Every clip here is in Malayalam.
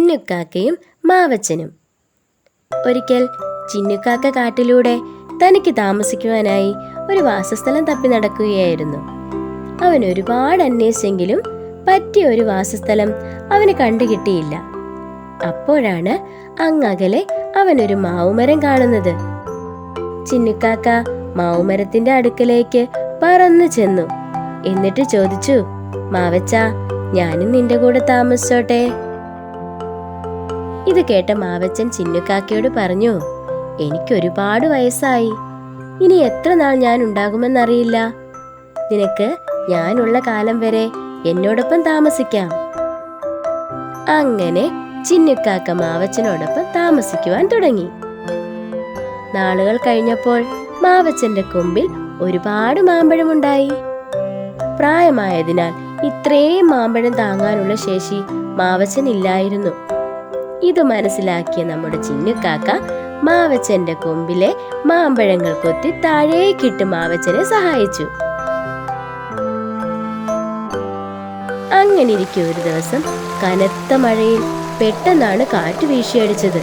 ചിന്നുക്കാക്കയും മാവച്ചനും. ഒരിക്കൽ ചിന്നുക്കാക്ക കാട്ടിലൂടെ തനിക്ക് താമസിക്കുവാനായി ഒരു വാസസ്ഥലം തപ്പി നടക്കുകയായിരുന്നു. അവൻ ഒരുപാട് അന്വേഷിച്ചെങ്കിലും പറ്റിയ ഒരു വാസസ്ഥലം അവന് കണ്ടുകിട്ടിയില്ല അപ്പോഴാണ് അങ്ങകലെ അവനൊരു മാവുമരം കാണുന്നത്. ചിന്നുക്കാക്ക മാവുമരത്തിന്റെ അടുക്കലേക്ക് പറന്നു ചെന്നു. എന്നിട്ട് ചോദിച്ചു മാവച്ച ഞാനും നിന്റെ കൂടെ താമസിച്ചോട്ടെ? ഇത് കേട്ട മാവച്ചൻ ചിന്നുക്കാക്കയോട് പറഞ്ഞു എനിക്കൊരുപാട് വയസ്സായി. ഇനി എത്ര നാൾ ഞാൻ ഉണ്ടാകുമെന്നറിയില്ല. നിനക്ക് ഞാനുള്ള കാലം വരെ എന്നോടൊപ്പം താമസിക്കാം. അങ്ങനെ ചിന്നുക്കാക്ക മാവച്ചനോടൊപ്പം താമസിക്കുവാൻ തുടങ്ങി. നാളുകൾ കഴിഞ്ഞപ്പോൾ മാവച്ചന്റെ കൊമ്പിൽ ഒരുപാട് മാമ്പഴമുണ്ടായി. പ്രായമായതിനാൽ ഇത്രയും മാമ്പഴം താങ്ങാനുള്ള ശേഷി മാവച്ചനില്ലായിരുന്നു. ഇത് മനസ്സിലാക്കിയ നമ്മുടെ ചിന്നുക്കാക്ക മാവച്ചന്റെ കൊമ്പിലെ മാമ്പഴങ്ങൾ കൊത്തി താഴേക്കിട്ട് മാവച്ചനെ സഹായിച്ചു. അങ്ങനെ ഒരു ദിവസം കനത്ത മഴയിൽ പെട്ടെന്നാണ് കാറ്റ് വീശിയടിച്ചത്.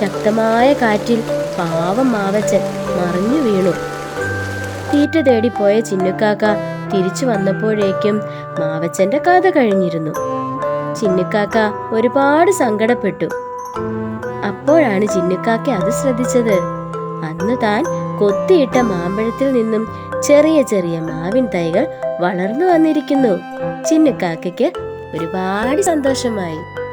ശക്തമായ കാറ്റിൽ പാവം മാവച്ചൻ മറിഞ്ഞു വീണു. തീറ്റ തേടി തേടിപ്പോയ ചിന്നുക്കാക്ക തിരിച്ചു വന്നപ്പോഴേക്കും മാവച്ചന്റെ കഥ കഴിഞ്ഞിരുന്നു. ചിന്നുക്കാക്ക ഒരുപാട് സങ്കടപ്പെട്ടു. അപ്പോഴാണ് ചിന്നുക്കാക്ക അത് ശ്രദ്ധിച്ചത്. അന്ന് താൻ കൊത്തിയിട്ട മാമ്പഴത്തിൽ നിന്നും ചെറിയ ചെറിയ മാവിൻ തൈകൾ വളർന്നു വന്നിരിക്കുന്നു. ചിന്നുക്കാക്കയ്ക്ക് ഒരുപാട് സന്തോഷമായി.